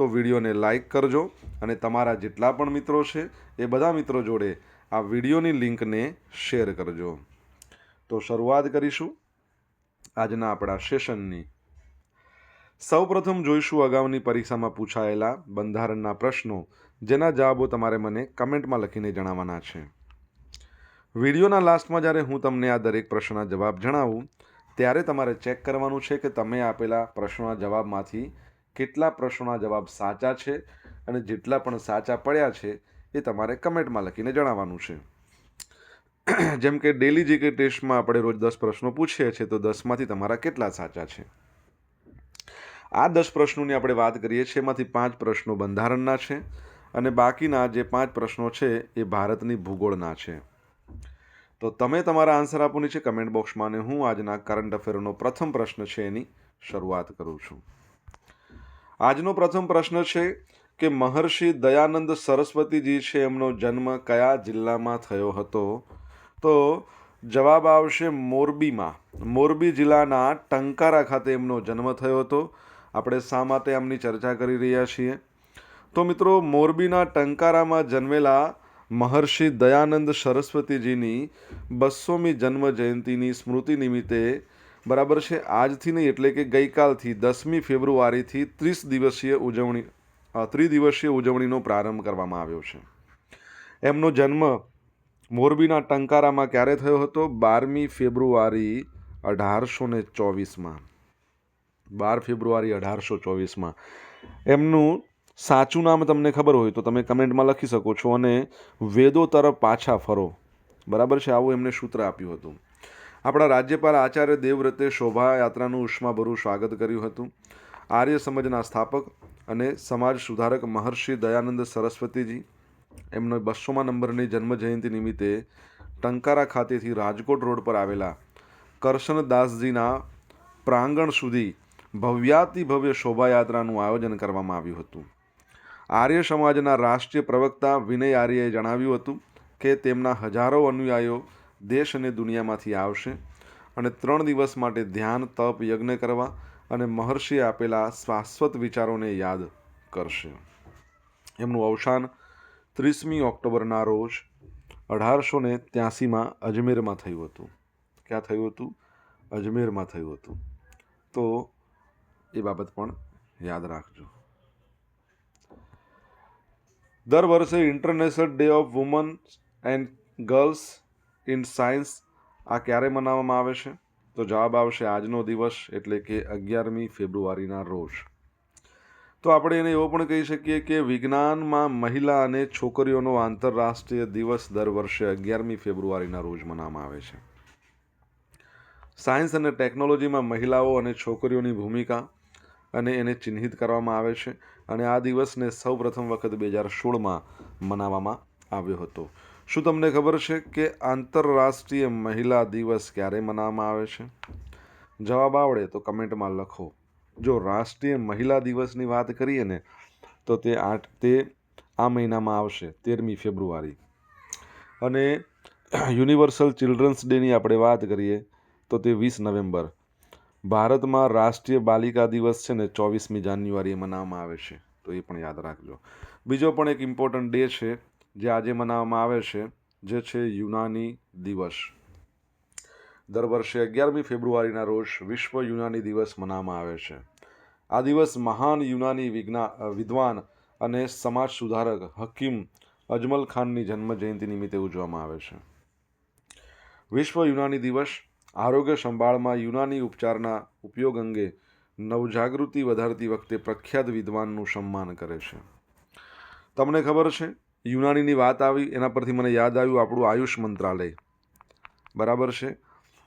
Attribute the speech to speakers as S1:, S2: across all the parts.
S1: તો વિડીયોને લાઇક કરજો અને તમારા જેટલા પણ મિત્રો છે, એ બધા મિત્રો જોડે આ વિડીયોની લિંકને શેર કરજો. તો શરૂઆત કરીશું આજના આપણા સેશનની. સૌપ્રથમ જોઈશું અગાઉની પરીક્ષામાં પૂછાયેલા બંધારણના પ્રશ્નો, જેના જવાબો તમારે મને કમેન્ટમાં લખીને જણાવવાના છે. વિડીયોના લાસ્ટમાં જ્યારે હું તમને આ દરેક પ્રશ્નના જવાબ જણાવું, ત્યારે તમારે ચેક કરવાનું છે કે તમે આપેલા પ્રશ્નોના જવાબમાંથી કેટલા પ્રશ્નોના જવાબ સાચા છે અને જેટલા પણ સાચા પડ્યા છે એ તમારે કમેન્ટમાં લખીને જણાવવાનું છે. જેમ કે ડેલી જીકે ટેસ્ટમાં આપણે રોજ દસ પ્રશ્નો પૂછીએ છીએ, તો દસમાંથી તમારા કેટલા સાચા છે? આ દસ પ્રશ્નોની આપણે વાત કરીએ છીએ, એમાંથી પાંચ પ્રશ્નો બંધારણના છે અને બાકીના જે પાંચ પ્રશ્નો છે એ ભારતની ભૂગોળના છે. તો તમે તમારા આન્સર આપો નીચે કમેન્ટ બોક્સમાં અને હું આજના કરંટ અફેરનો પ્રથમ પ્રશ્ન છે એની શરૂઆત કરું છું. આજનો પ્રથમ પ્રશ્ન છે કે મહર્ષિ દયાનંદ સરસ્વતીજી છે એમનો જન્મ કયા જિલ્લામાં થયો હતો? તો જવાબ આવશે મોરબીમાં. મોરબી જિલ્લાના ટંકારા ખાતે એમનો જન્મ થયો હતો. આપણે શા માટે આમની ચર્ચા કરી રહ્યા છીએ? તો મિત્રો, મોરબીના ટંકારામાં જન્મેલા મહર્ષિ દયાનંદ સરસ્વતીજીની બસોમી જન્મ જયંતિની સ્મૃતિ નિમિત્તે બરાબર છે. આજથી નહીં, એટલે કે ગઈકાલથી, દસમી ફેબ્રુઆરીથી ત્રીસ દિવસીય ઉજવણી ત્રિદિવસીય ઉજવણીનો પ્રારંભ કરવામાં આવ્યો છે. એમનો જન્મ મોરબીના ટંકારામાં ક્યારે થયો હતો? બારમી ફેબ્રુઆરી અઢારસો ને ચોવીસમાં. બાર ફેબ્રુઆરી અઢારસો ચોવીસમાં. એમનું સાચું નામ તમને ખબર હોય તો તમે કમેન્ટમાં લખી શકો છો અને વેદો તરફ પાછા ફરો. બરાબર છે? આવું એમને સૂત્ર આપ્યું હતું. આપણા રાજ્યપાલ આચાર્ય દેવવ્રતે શોભાયાત્રાનું ઉષ્માભરું સ્વાગત કર્યું હતું. આર્ય સમાજના સ્થાપક અને સમાજ સુધારક મહર્ષિ દયાનંદ સરસ્વતીજી, એમનો બસોમાં નંબરની જન્મ જયંતિ નિમિત્તે ટંકારા ખાતેથી રાજકોટ રોડ પર આવેલા કરશનદાસજીના પ્રાંગણ સુધી ભવ્યાતિ ભવ્ય શોભાયાત્રાનું આયોજન કરવામાં આવ્યું હતું. આર્ય સમાજના રાષ્ટ્રીય પ્રવક્તા વિનય આર્યએ જણાવ્યું હતું કે તેમના હજારો અનુયાયીઓ દેશ અને દુનિયામાંથી આવશે અને ત્રણ દિવસ માટે ધ્યાન, તપ, યજ્ઞ કરવા અને મહર્ષિએ આપેલા શાશ્વત વિચારોને યાદ કરશે. એમનું અવસાન ત્રીસમી ઓક્ટોબરના રોજ અઢારસો ને ત્યાસીમાં અજમેરમાં થયું હતું. ક્યાં થયું હતું? અજમેરમાં થયું હતું. તો એ બાબત પણ યાદ રાખજો. દર વર્ષે international day of women and girls in science આ ક્યારે મનાવવામાં આવે છે? તો જવાબ આવશે આજનો દિવસ, એટલે કે અગિયારમી ફેબ્રુઆરીના રોજ. તો આપણે એને એવો પણ કહી શકીએ કે વિજ્ઞાનમાં મહિલા અને છોકરીઓનો આંતરરાષ્ટ્રીય દિવસ દર વર્ષે અગિયારમી ફેબ્રુઆરીના રોજ મનાવવામાં આવે છે. સાયન્સ અને ટેકનોલોજીમાં મહિલાઓ અને છોકરીઓની ભૂમિકા અને એને ચિહ્નિત કરવામાં આવે છે અને આ દિવસને સૌ પ્રથમ વખત બે હજાર સોળમાં મનાવવામાં આવ્યો હતો. શું તમને ખબર છે કે આંતરરાષ્ટ્રીય મહિલા દિવસ ક્યારે મનાવવામાં આવે છે? જવાબ આવડે તો કમેન્ટમાં લખો. જો રાષ્ટ્રીય મહિલા દિવસની વાત કરીએ ને, તો તે આઠ, તે આ મહિનામાં આવશે, તેરમી ફેબ્રુઆરી. અને યુનિવર્સલ ચિલ્ડ્રન્સ ડેની આપણે વાત કરીએ, તો તે વીસ નવેમ્બર. ભારતમાં રાષ્ટ્રીય બાલિકા દિવસ છે ને, ચોવીસમી જાન્યુઆરીએ મનાવવામાં આવે છે. તો એ પણ યાદ રાખજો. બીજો પણ એક ઇમ્પોર્ટન્ટ ડે છે જે આજે મનાવવામાં આવે છે, જે છે યુનાની દિવસ. દર વર્ષે અગિયારમી ફેબ્રુઆરીના રોજ વિશ્વ યુનાની દિવસ મનાવવામાં આવે છે. આ દિવસ મહાન યુનાની વિજ્ઞા, વિદ્વાન અને સમાજ સુધારક હકીમ અજમલ ખાનની જન્મજયંતિ નિમિત્તે ઉજવવામાં આવે છે. વિશ્વ યુનાની દિવસ આરોગ્ય સંભાળમાં યુનાની ઉપચારના ઉપયોગ અંગે નવજાગૃતિ વધારતી વખતે પ્રખ્યાત વિદ્વાનનું સન્માન કરે છે. તમને ખબર છે યુનાનીની વાત આવી, એના પરથી મને યાદ આવ્યું આપણું આયુષ મંત્રાલય. બરાબર છે?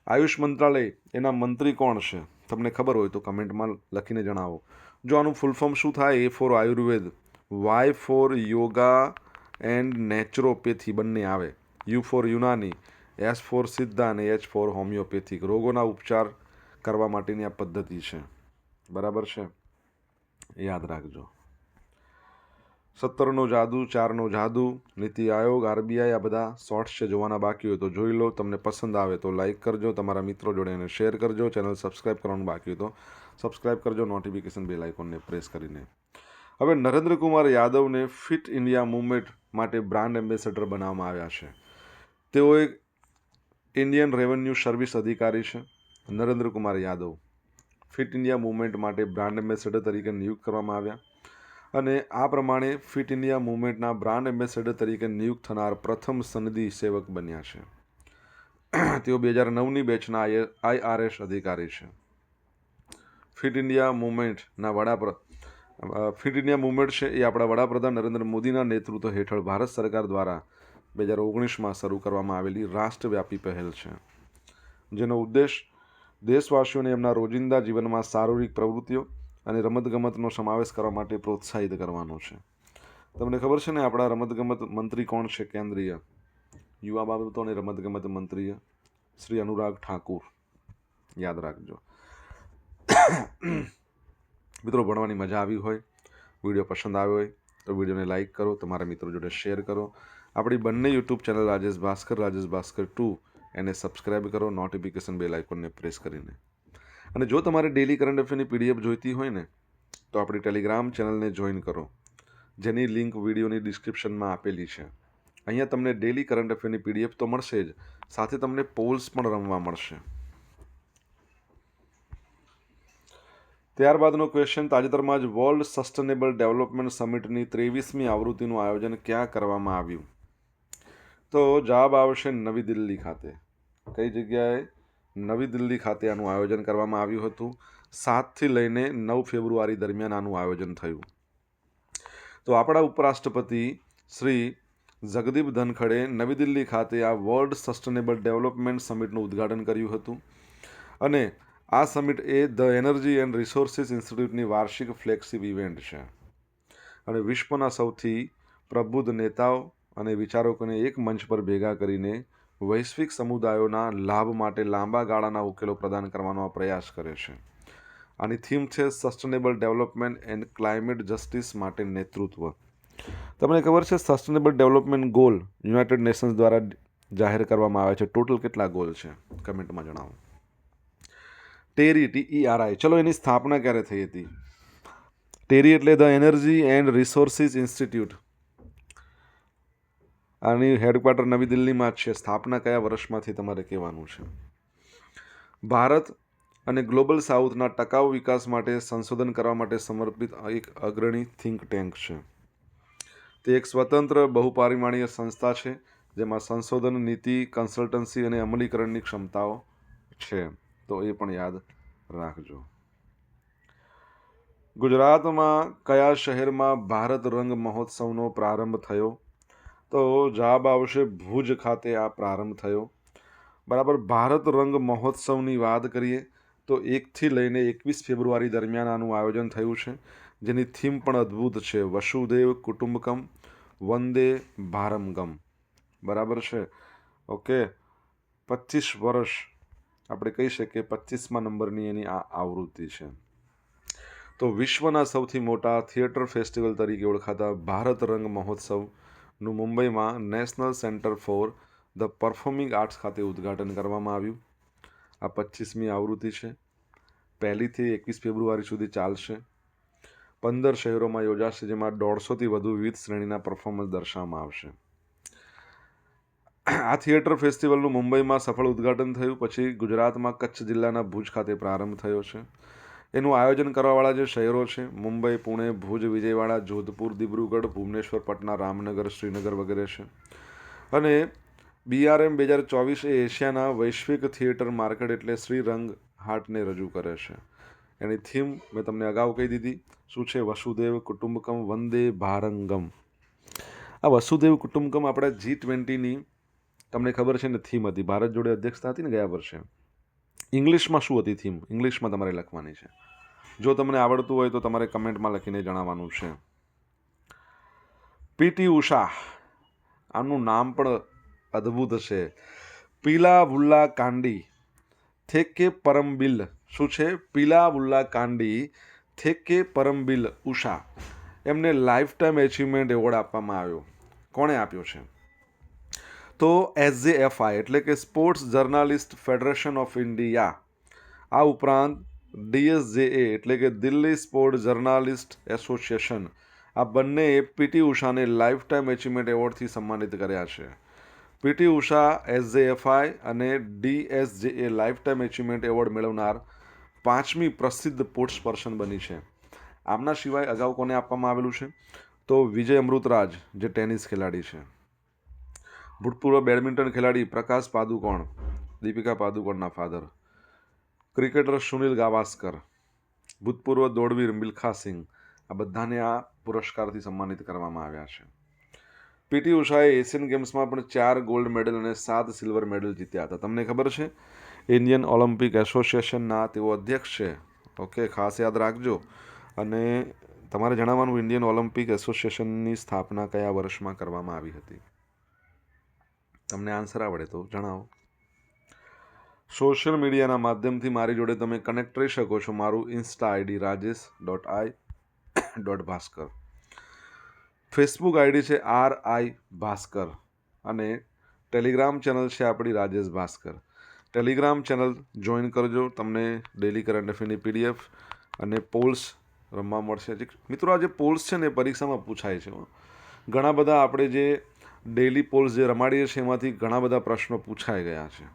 S1: આયુષ મંત્રાલય, એના મંત્રી કોણ છે? તમને ખબર હોય તો કમેન્ટમાં લખીને જણાવો. જો આનું ફૂલ ફોર્મ શું થાય? A for Ayurveda Y for yoga and naturopathy બંને આવે. U for Unani S for Siddha અને એચ ફોર હોમિયોપેથિક રોગોના ઉપચાર કરવા માટેની આ પદ્ધતિ છે. બરાબર છે? યાદ રાખજો. સત્તરનો જાદુ, ચારનો જાદુ, નીતિ આયોગ, આરબીઆઈ આ બધા શોર્ટ્સ છે, જોવાના બાકી હોય તો જોઈ લો. તમને પસંદ આવે તો લાઇક કરજો. તમારા મિત્રો જોડે એને શેર કરજો. ચેનલ સબસ્ક્રાઈબ કરવાનું બાકી હોય તો સબસ્ક્રાઈબ કરજો. નોટિફિકેશન બેલ આઇકોનને પ્રેસ કરીને. હવે નરેન્દ્રકુમાર યાદવને ફિટ ઇન્ડિયા મૂવમેન્ટ માટે બ્રાન્ડ એમ્બેસેડર બનાવવામાં આવ્યા છે. તેઓ એક ઇન્ડિયન રેવન્યુ સર્વિસ અધિકારી છે. Narendrakumar Yadav fit India movement માટે બ્રાન્ડ એમ્બેસેડર તરીકે નિયુક્ત કરવામાં આવ્યા. અને આ પ્રમાણે ફિટ ઇન્ડિયા મુવમેન્ટના બ્રાન્ડ એમ્બેસેડર તરીકે નિયુક્ત થનાર પ્રથમ સનદી સેવક બન્યા છે. તેઓ બે હજાર નવની બેચના આઈઆરએસ અધિકારી છે. ફિટ ઇન્ડિયા મુવમેન્ટના વડાપ્ર ફિટ ઇન્ડિયા મૂવમેન્ટ છે એ આપણા વડાપ્રધાન નરેન્દ્ર મોદીના નેતૃત્વ હેઠળ ભારત સરકાર દ્વારા બે હજાર ઓગણીસમાં શરૂ કરવામાં આવેલી રાષ્ટ્રવ્યાપી પહેલ છે. જેનો ઉદ્દેશ દેશવાસીઓને એમના રોજિંદા જીવનમાં શારીરિક પ્રવૃત્તિઓ અને રમતગમતનો સમાવેશ કરવા માટે પ્રોત્સાહિત કરવાનો છે. તમને ખબર છે ને, આપણા રમતગમત મંત્રી કોણ છે કેન્દ્રીય? યુવા બાબતો અને રમતગમત મંત્રી શ્રી અનુરાગ ઠાકુર. યાદ રાખજો. મિત્રો, ભણવાની મજા આવી હોય, વીડિયો પસંદ આવ્યો હોય, તો વિડીયોને લાઇક કરો, તમારા મિત્રો જોડે શેર કરો. આપણી બંને YouTube channel Rajesh Bhaskar Rajesh Bhaskar two એને સબસ્ક્રાઈબ કરો, નોટિફિકેશન બેલ આઇકોનને પ્રેસ કરીને. અને જો તમારે ડેલી કરંટ અફેરની પીડીએફ જોઈતી હોય ને, તો આપણી ટેલિગ્રામ ચેનલને જોઈન કરો. જેની લિંક વિડીયોની ડિસ્ક્રિપ્શનમાં આપેલી છે. અહીંયા તમને ડેલી કરંટ અફેરની પીડીએફ તો મળશે જ, સાથે તમને પોલ્સ પણ રમવા મળશે. ત્યારબાદનો ક્વેશ્ચન તાજેતરમાં જ વર્લ્ડ સસ્ટેનેબલ ડેવલપમેન્ટ સમિટની ત્રેવીસમી આવૃત્તિનું આયોજન ક્યાં કરવામાં આવ્યું? તો જવાબ આવશે નવી દિલ્હી ખાતે. કઈ જગ્યાએ? નવી દિલ્હી ખાતે આનું આયોજન કરવામાં આવ્યું હતું. સાતથી લઈને નવ ફેબ્રુઆરી દરમિયાન આનું આયોજન થયું. તો આપણા ઉપરાષ્ટ્રપતિ શ્રી જગદીપ ધનખડે નવી દિલ્હી ખાતે આ વર્લ્ડ સસ્ટેનેબલ ડેવલપમેન્ટ સમિટનું ઉદ્ઘાટન કર્યું હતું. અને આ સમિટ એ ધ એનર્જી એન્ડ રિસોર્સિસ ઇન્સ્ટિટ્યૂટની વાર્ષિક ફ્લેગશિપ ઇવેન્ટ છે. અને વિશ્વના સૌથી પ્રબુદ્ધ નેતાઓ અને વિચારકોને એક મંચ પર ભેગા કરીને વૈશ્વિક સમુદાયોના લાભ માટે લાંબા ગાળાના ઉકેલો પ્રદાન કરવાનો આ પ્રયાસ કરે છે. આની થીમ છે sustainable development and climate justice માટે નેતૃત્વ. તમને ખબર છે sustainable development goal United Nations દ્વારા જાહેર કરવામાં આવે છે. ટોટલ કેટલા ગોલ છે? કમેન્ટમાં જણાવો. ટેરી, ટીઈઆરઆઈ. ચલો એની સ્થાપના ક્યારે થઈ હતી? ટેરી એટલે the energy and resources institute. આની હેડક્વાર્ટર નવી દિલ્હીમાં જ છે. સ્થાપના કયા વર્ષમાંથી તમારે કહેવાનું છે? ભારત અને ગ્લોબલ સાઉથના ટકાઉ વિકાસ માટે સંશોધન કરવા માટે સમર્પિત એક અગ્રણી થિંક ટેન્ક છે. તે એક સ્વતંત્ર, બહુપારિમાણીય સંસ્થા છે, જેમાં સંશોધન નીતિ કન્સલ્ટન્સી અને અમલીકરણની ક્ષમતાઓ છે. તો એ પણ યાદ રાખજો. ગુજરાતમાં કયા શહેરમાં ભારત રંગ મહોત્સવનો પ્રારંભ થયો? તો જવાબ આવશે ભુજ ખાતે આ પ્રારંભ થયો. બરાબર, ભારત રંગ મહોત્સવની વાત કરીએ તો એકથી લઈને એકવીસ ફેબ્રુઆરી દરમિયાન આનું આયોજન થયું છે, જેની થીમ પણ અદ્ભુત છે, વસુદેવ કુટુંબકમ, વંદે ભારમગમ. બરાબર છે? ઓકે, પચીસ વર્ષ, આપણે કહી શકીએ પચીસમા નંબરની એની આ આવૃત્તિ છે. તો વિશ્વના સૌથી મોટા થિયેટર ફેસ્ટિવલ તરીકે ઓળખાતા ભારત રંગ મહોત્સવનું મુંબઈમાં national centre for the performing arts ખાતે ઉદ્ઘાટન કરવામાં આવ્યું. આ પચીસમી આવૃત્તિ છે. પહેલીથી એકવીસ ફેબ્રુઆરી સુધી ચાલશે. પંદર શહેરોમાં યોજાશે, જેમાં દોઢસોથી વધુ વિવિધ શ્રેણીના પરફોર્મન્સ દર્શાવવામાં આવશે. આ થિયેટર ફેસ્ટિવલનું મુંબઈમાં સફળ ઉદ્ઘાટન થયું. પછી ગુજરાતમાં કચ્છ જિલ્લાના ભુજ ખાતે પ્રારંભ થયો છે. એનું આયોજન કરવાવાળા જે શહેરો છે, મુંબઈ, પુણે, ભુજ, વિજયવાડા, જોધપુર, દિબ્રુગઢ, ભુવનેશ્વર, પટના, રામનગર, શ્રીનગર વગેરે છે. અને બીઆરએમ બે હજાર ચોવીસ એ એશિયાના વૈશ્વિક થિયેટર માર્કેટ એટલે શ્રીરંગ હાટને રજૂ કરે છે. એની થીમ મેં તમને અગાઉ કહી દીધી, શું છે વસુદેવ કુટુંબકમ વંદે ભારંગમ? આ વસુદેવ કુટુંબકમ આપણા જી ટ્વેન્ટીની તમને ખબર છે ને, થીમ હતી. ભારત જોડે અધ્યક્ષતા હતી ને ગયા વર્ષે? ઇંગ્લિશમાં શું હતી થીમ ઇંગ્લિશમાં તમારે લખવાની છે. જો તમને આવડતું હોય તો તમારે કમેન્ટમાં લખીને જણાવવાનું છે. પીટી ઉષા, આનું નામ પણ અદ્ભુત છે. પીલા વુલ્લા કાંડી, થેકે પરમબિલ શું છે? પીલા વુલ્લા કાંડી, થેકે પરમબિલ ઉષા. એમને લાઈફ ટાઈમ એચિવમેન્ટ એવોર્ડ આપવામાં આવ્યો. કોણે આપ્યો છે? તો એસજેએફઆઈ એટલે કે sports journalist federation of India આ ઉપરાંત ડીએસજેએ એટલે કે દિલ્હી સ્પોર્ટ જર્નાલિસ્ટ એસોસિએશન આ બંને પીટી ઉષાને લાઈફ ટાઈમ એચિવમેન્ટ એવોર્ડથી સન્માનિત કર્યા છે. પીટી ઉષા એસજેએફઆઈ અને DSJA life time achievement award મેળવનાર પાંચમી પ્રસિદ્ધ સ્પોર્ટ્સ પર્સન બની છે. આમના સિવાય અગાઉ કોને આપવામાં આવેલું છે? તો વિજય અમૃતરાજ, જે ટેનિસ ખેલાડી છે. ભૂતપૂર્વ બેડમિન્ટન ખેલાડી પ્રકાશ પાદુકોણ, દીપિકા પાદુકોણના ફાધર, ક્રિકેટર સુનિલ ગાવાસ્કર, ભૂતપૂર્વ દોડવીર મિલ્ખા સિંઘ આ બધાને આ પુરસ્કારથી સન્માનિત કરવામાં આવ્યા છે. પીટી ઉષાએ એશિયન ગેમ્સમાં પણ ચાર ગોલ્ડ મેડલ અને સાત સિલ્વર મેડલ જીત્યા હતા. તમને ખબર છે? ઇન્ડિયન ઓલિમ્પિક એસોસિએશનના તેઓ અધ્યક્ષ છે. ઓકે, ખાસ યાદ રાખજો. અને તમારે જણાવવાનું ઇન્ડિયન ઓલિમ્પિક એસોસિએશનની સ્થાપના કયા વર્ષમાં કરવામાં આવી હતી? તમને આન્સર આવડે તો જણાવો. સોશિયલ મીડિયાના માધ્યમથી મારી જોડે તમે કનેક્ટ રહી શકો છો મારું insta ID Rajesh dot I dot Bhaskar Facebook ID છે આર આઈ ભાસ્કર અને ટેલિગ્રામ ચેનલ છે આપણી Rajesh Bhaskar. Telegram channel join કરજો, તમને ડેલી કરંટ અફેરની પીડીએફ અને પોલ્સ રમવા મળશે. મિત્રો, આ જે પોલ્સ છે ને પરીક્ષામાં પૂછાય છે. ઘણા બધા આપણે જે ડેલી પોલ્સ જે રમાડીએ છીએ એમાંથી ઘણા બધા પ્રશ્નો પૂછાઈ ગયા છે.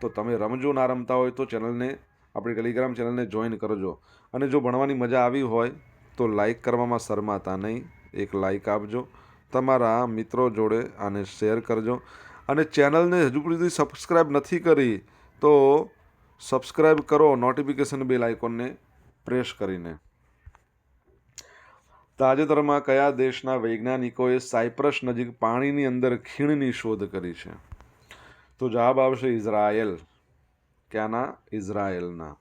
S1: તો તમે રમજો, ના રમતા હોય તો ચેનલને, આપણી ટેલિગ્રામ ચેનલને જોઈન કરજો. અને જો ભણવાની મજા આવી હોય તો લાઈક કરવામાં શરમાતા નહીં. એક લાઈક આપજો, તમારા મિત્રો જોડે આને શેર કરજો. અને ચેનલને હજુ સુધી સબસ્ક્રાઈબ નથી કરી તો સબસ્ક્રાઈબ કરો, નોટિફિકેશન બેલ આઇકોનને પ્રેસ કરીને. તાજેતરમાં કયા દેશના વૈજ્ઞાનિકોએ સાયપ્રસ નજીક પાણીની અંદર ખીણની શોધ કરી છે? તો જવાબ આવશે ઇઝરાયલ. ક્યાંના? ઇઝરાયલના.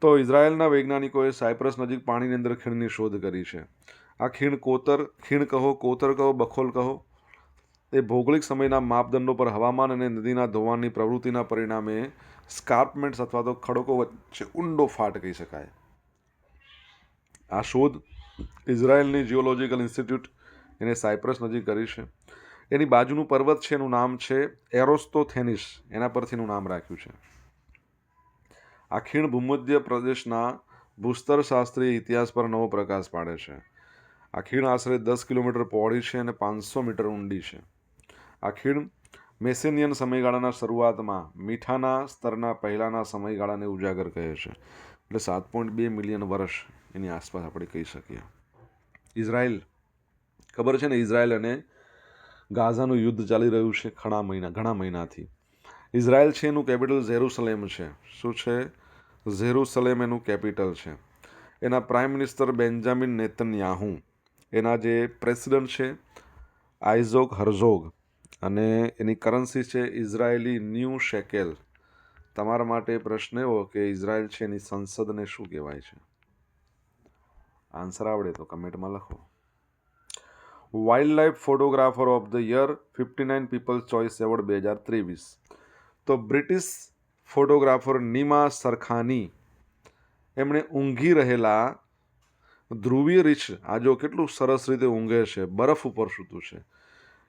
S1: તો ઇઝરાયલના વૈજ્ઞાનિકોએ સાયપ્રસ નજીક પાણીની અંદર ખીણની શોધ કરી છે. આ ખીણ કોતર, ખીણ કહો, કોતર કહો, બખોલ કહો, એ ભૌગોલિક સમયના માપદંડો પર હવામાન અને નદીના ધોવાણની પ્રવૃત્તિના પરિણામે સ્કાર્પમેન્ટ્સ અથવા તો ખડકો વચ્ચે ઊંડો ફાટ કહી શકાય. આ શોધ ઇઝરાયલની જીઓલોજીકલ ઇન્સ્ટિટ્યૂટ એને સાયપ્રસ નજીક કરી છે. એની બાજુનું પર્વત છે, એનું નામ છે એરોસ્તોથેનિસ. એના પરથી એનું નામ રાખ્યું છે. આ ભૂમધ્ય પ્રદેશના ભૂસ્તરશાસ્ત્રીય ઇતિહાસ પર નવો પ્રકાશ પાડે છે. આ આશરે દસ કિલોમીટર પહોળી છે અને પાંચસો મીટર ઊંડી છે. આ ખીણ મેસેનિયન સમયગાળાના શરૂઆતમાં મીઠાના સ્તરના પહેલાંના સમયગાળાને ઉજાગર કહે છે. એટલે સાત પોઈન્ટ બે મિલિયન વર્ષ એની આસપાસ આપણે કહી શકીએ. ઇઝરાયલ, ખબર છે ને ઇઝરાયલ અને ગાઝાનું યુદ્ધ ચાલી રહ્યું છે ઘણા મહિના, ઘણા મહિનાથી. ઇઝરાયલ છે એનું કેપિટલ ઝેરુસલેમ છે. શું છે? ઝેરુસલેમ એનું કેપિટલ છે. એના પ્રાઇમ મિનિસ્ટર બેન્જામિન નેતન્યાહુ, એના જે પ્રેસિડન્ટ છે, આઇઝોક હરઝોગ અને એની કરન્સી છે ઇઝરાયેલી ન્યૂ શેકેલ. તમારા માટે પ્રશ્ન એવો કે ઇઝરાયલ છે એની સંસદને શું કહેવાય છે? આન્સર આવડે તો કમેન્ટમાં લખો. Wildlife photographer of the year fifty nine people's choice award બે હજાર ત્રેવીસ. તો બ્રિટિશ ફોટોગ્રાફર નીમા સરખાની એમણે ઊંઘી રહેલા ધ્રુવીય રીછ આજો કેટલું સરસ રીતે ઊંઘે છે, બરફ ઉપર સૂતું છે.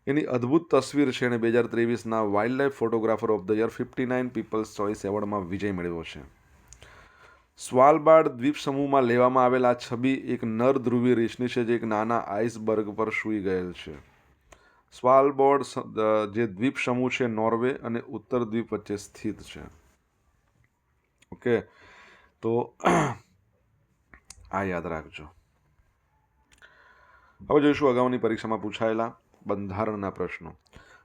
S1: એની અદ્ભુત તસવીર છે એણે બે હજાર ત્રેવીસના wildlife photographer of the year fifty nine people's choice એવોર્ડમાં વિજય મેળવ્યો છે. સ્વાલબાર્ડ દ્વીપ સમૂહમાં લેવામાં આવેલ આ છબી એક નર ધ્રુવી રીછની છે જે એક નાના આઇસબર્ગ પર સૂઈ ગયેલ છે. સ્વાલબોર્ડ જે દ્વીપ સમૂહ છે નોર્વે અને ઉત્તર દ્વીપ વચ્ચે સ્થિત છે. ઓકે, તો આ યાદ રાખજો. હવે જોઈશું અગાઉની પરીક્ષામાં પૂછાયેલા બંધારણના પ્રશ્નો.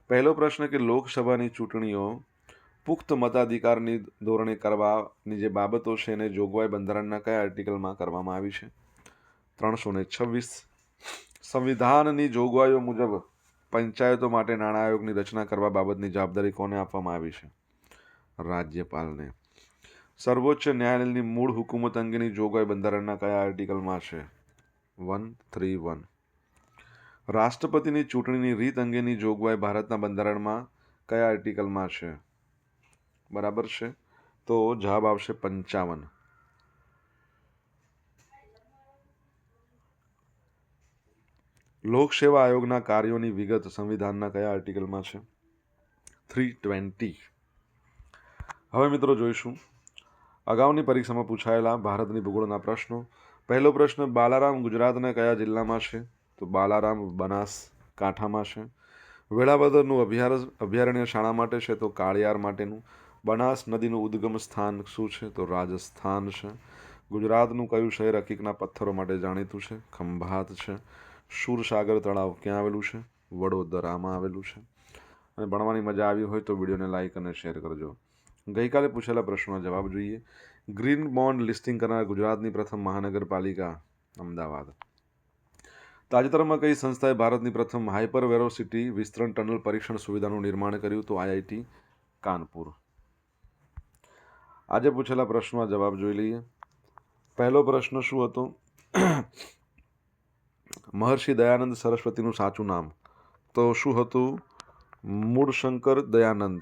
S1: પહેલો પ્રશ્ન કે લોકસભાની ચૂંટણીઓ પુખ્ત મતાધિકારની ધોરણે કરવાની જે બાબતો છે એને જોગવાઈ બંધારણના કયા આર્ટિકલમાં કરવામાં આવી છે? ત્રણસો ને છવ્વીસ. સંવિધાનની જોગવાઈઓ મુજબ પંચાયતો માટે નાણાં આયોગની રચના કરવા બાબતની જવાબદારી કોને આપવામાં આવી છે? રાજ્યપાલને. સર્વોચ્ચ ન્યાયાલયની મૂળ હુકુમત અંગેની જોગવાઈ બંધારણના કયા આર્ટિકલમાં છે? One, three, one. રાષ્ટ્રપતિની ચૂંટણીની રીત અંગેની જોગવાઈ ભારતના બંધારણમાં કયા આર્ટિકલમાં છે? બરાબર છે? તો જવાબ આવશે પંચાવન. લોકસેવા આયોગના કાર્યોની વિગત સંવિધાનના કયા આર્ટિકલમાં છે? Three twenty. હવે મિત્રો જોઈશું. અગાઉની પરીક્ષામાં પૂછાયેલા ભારતની ભૂગોળના પ્રશ્નો. પહેલો પ્રશ્ન, બાલારામ ગુજરાતના કયા જિલ્લામાં છે? તો બાલારામ બનાસકાંઠામાં છે. વેળાવદરનું અભયારણ્ય અભયારણ્ય શાળા માટે છે તો કાળિયાર માટેનું. બનાસ નદીનું ઉદ્ગમ સ્થાન શું છે? તો રાજસ્થાન છે. ગુજરાતનું કયું શહેર હકીકના પથ્થરો માટે જાણીતું છે? ખંભાત છે. સુરસાગર તળાવ ક્યાં આવેલું છે? વડોદરામાં આવેલું છે. અને ભણવાની મજા આવી હોય તો વિડીયોને લાઇક અને શેર કરજો. ગઈકાલે પૂછેલા પ્રશ્નોના જવાબ જોઈએ. ગ્રીન બોન્ડ લિસ્ટિંગ કરનાર ગુજરાતની પ્રથમ મહાનગરપાલિકા, અમદાવાદ. તાજેતરમાં કઈ સંસ્થાએ ભારતની પ્રથમ હાઇપર વેરોસિટી વિસ્તરણ ટનલ પરીક્ષણ સુવિધાનું નિર્માણ કર્યું? તો આઈઆઈટી કાનપુર. આજે પૂછેલા પ્રશ્નમાં જવાબ જોઈ લઈએ. પહેલો પ્રશ્ન શું હતો? મહર્ષિ દયાનંદ સરસ્વતીનું સાચું નામ. તો શું હતું? મૂળશંકર દયાનંદ.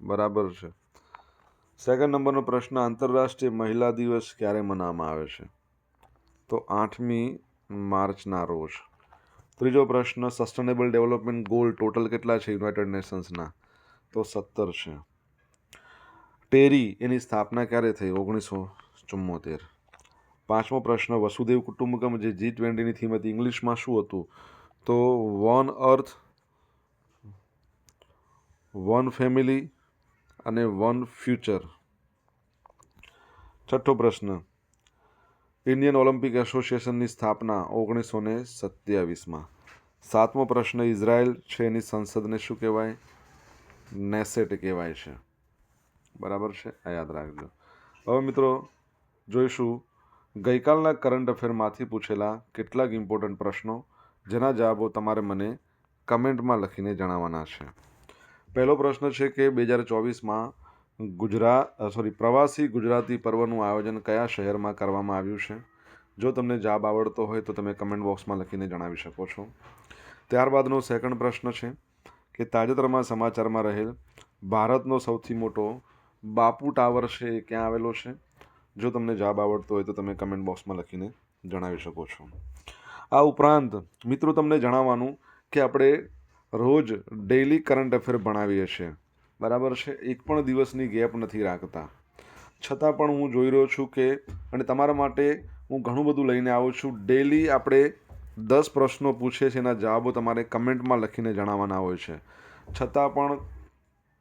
S1: બરાબર છે. સેકન્ડ નંબરનો પ્રશ્ન, આંતરરાષ્ટ્રીય મહિલા દિવસ ક્યારે મનાવવામાં આવે છે? તો આઠમી માર્ચના રોજ. ત્રીજો પ્રશ્ન સસ્ટેનેબલ ડેવલપમેન્ટ ગોલ ટોટલ કેટલા છે યુનાઇટેડ નેશન્સના તો સત્તર છે. ટેરી એની સ્થાપના ક્યારે થઈ? ઓગણીસો ચુમ્મોતેર પાંચમો પ્રશ્ન, વસુદેવ કુટુંબકમ જે જી ટ્વેન્ટીની થીમ હતી, ઇંગ્લિશમાં શું હતું? તો વન અર્થ, વન ફેમિલી અને વન ફ્યુચર. છઠ્ઠો પ્રશ્ન ઇન્ડિયન ઓલિમ્પિક એસોસિએશનની સ્થાપના ઓગણીસો ને સત્યાવીસમાં. સાતમો પ્રશ્ન, ઇઝરાયલ છે એની સંસદને શું કહેવાય? નેસેટ કહેવાય છે. બરાબર છે? આ યાદ રાખજો. હવે મિત્રો, જોઈશું. ગઈકાલના કરંટ અફેરમાંથી પૂછેલા કેટલાક ઇમ્પોર્ટન્ટ પ્રશ્નો, જેના જવાબો તમારે મને કમેન્ટમાં લખીને જણાવવાના છે. પહેલો પ્રશ્ન છે કે, બે હજાર ચોવીસમાં ગુજરાત સોરી પ્રવાસી ગુજરાતી પર્વનું આયોજન કયા શહેરમાં કરવામાં આવ્યું છે? જો તમને જવાબ આવડતો હોય તો તમે કમેન્ટ બોક્સમાં લખીને જણાવી શકો છો. ત્યારબાદનો સેકન્ડ પ્રશ્ન છે કે તાજેતરમાં સમાચારમાં રહેલ ભારતનો સૌથી મોટો બાપુ ટાવર છે એ ક્યાં આવેલો છે? જો તમને જવાબ આવડતો હોય તો તમે કમેન્ટ બોક્સમાં લખીને જણાવી શકો છો. આ ઉપરાંત, મિત્રો, તમને જણાવવાનું કે આપણે રોજ ડેઇલી કરંટ અફેર ભણાવીએ છીએ. બરાબર છે, એક પણ દિવસની ગેપ નથી રાખતા. છતાં પણ હું જોઈ રહ્યો છું કે, અને તમારા માટે હું ઘણું બધું લઈને આવું છું. ડેલી આપણે દસ પ્રશ્નો પૂછે છે, એના જવાબો તમારે કમેન્ટમાં લખીને જણાવવાના હોય છે. છતાં પણ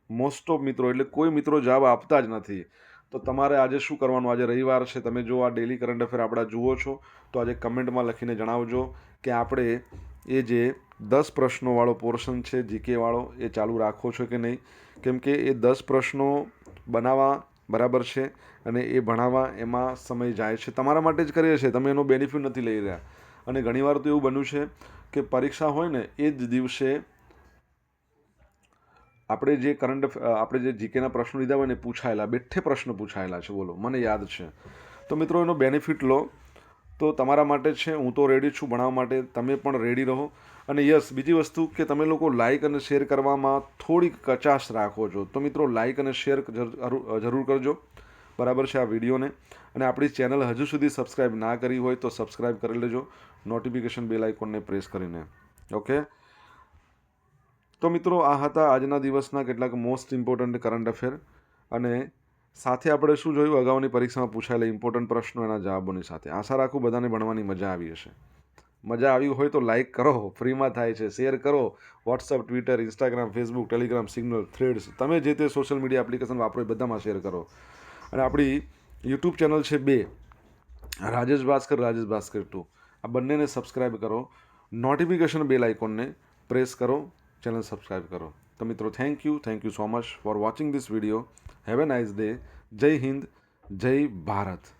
S1: મોસ્ટ ઓફ મિત્રો, એટલે કોઈ મિત્રો જવાબ આપતા જ નથી. તો તમારે આજે શું કરવાનું? આજે રવિવાર છે, તમે જો આ ડેલી કરંટ અફેર આપણા જુઓ છો, તો આજે કમેન્ટમાં લખીને જણાવજો કે આપણે એ જે દસ પ્રશ્નોવાળો પોર્શન છે જીકેવાળો એ ચાલુ રાખો છો કે નહીં? કેમ કે એ દસ પ્રશ્નો બનાવવા બરાબર છે અને એ ભણાવવા એમાં સમય જાય છે. તમારા માટે જ કરીએ છીએ, તમે એનો બેનિફિટ નથી લઈ રહ્યા. અને ઘણીવાર તો એવું બન્યું છે કે પરીક્ષા હોય ને, એ જ દિવસે આપણે જે કરંટ આપણે જે જીકેના પ્રશ્નો લીધા હોય ને પૂછાયેલા, બેઠે પ્રશ્ન પૂછાયેલા છે, બોલો, મને યાદ છે. તો મિત્રો એનો બેનિફિટ લો. તો તમારા માટે છે, હું તો રેડી છું ભણાવવા માટે, તમે પણ રેડી રહો. અને યસ, બીજી વસ્તુ કે તમે લોકો લાઇક અને શેર કરવામાં થોડીક કચાશ રાખો છો. તો મિત્રો લાઇક અને શેર જરૂર કરજો. બરાબર છે આ વિડીયોને. અને આપણી ચેનલ હજુ સુધી સબસ્ક્રાઇબ ના કરી હોય તો સબસ્ક્રાઇબ કરી લેજો. નોટિફિકેશન બેલ આઇકોનને પ્રેસ કરીને. ઓકે તો મિત્રો, આ હતા આજના દિવસના કેટલાક મોસ્ટ ઇમ્પોર્ટન્ટ કરંટ અફેર અને સાથે આપણે શું જોયું? અગાઉની પરીક્ષામાં પૂછાયેલા ઇમ્પોર્ટન્ટ પ્રશ્નો એના જવાબોની સાથે. આશા રાખું બધાને ભણવાની મજા આવી હશે. મજા આવી હોય તો લાઇક કરો, ફ્રીમાં થાય છે. શેર કરો. WhatsApp Twitter Instagram Facebook Telegram Signal Threads તમે જે તે સોશિયલ મીડિયા એપ્લિકેશન વાપરો એ બધામાં શેર કરો. અને આપણી યુટ્યુબ ચેનલ છે બે. રાજેશ ભાસ્કર રાજેશ ભાસ્કર ટુ. આ બંનેને સબસ્ક્રાઈબ કરો. નોટિફિકેશન બેલ આઇકોનને પ્રેસ કરો. ચેનલ સબસ્ક્રાઇબ કરો. તો મિત્રો thank you thank you so much for watching this video have a nice day જય હિન્દ જય ભારત